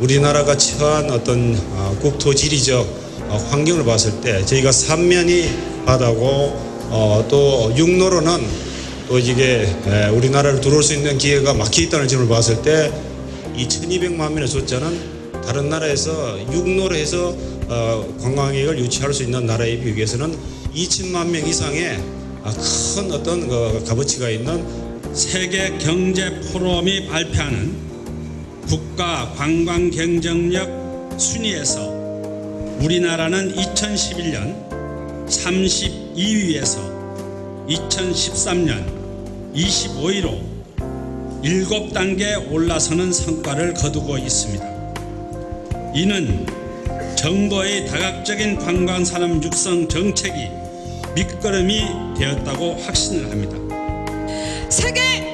우리나라가 처한 어떤 어, 국토 지리적 어, 환경을 봤을 때 저희가 삼면이 바다고 어, 또 육로로는 또 이게 에, 우리나라를 들어올 수 있는 기회가 막혀 있다는 점을 봤을 때 이 1200만 명의 숫자는 다른 나라에서 육로로 해서 어, 관광객을 유치할 수 있는 나라에 비교해서는 2천만 명 이상의 아, 큰 어떤 그 값어치가 있는 세계 경제 포럼이 발표하는 국가 관광 경쟁력 순위에서 우리나라는 2011년 32위에서 2013년 25위로 7단계 올라서는 성과를 거두고 있습니다. 이는 정부의 다각적인 관광 산업 육성 정책이 밑거름이 되었다고 확신을 합니다. 세계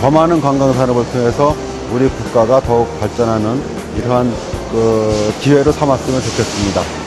더 많은 관광 산업을 통해서 우리 국가가 더욱 발전하는 이러한 그 기회로 삼았으면 좋겠습니다.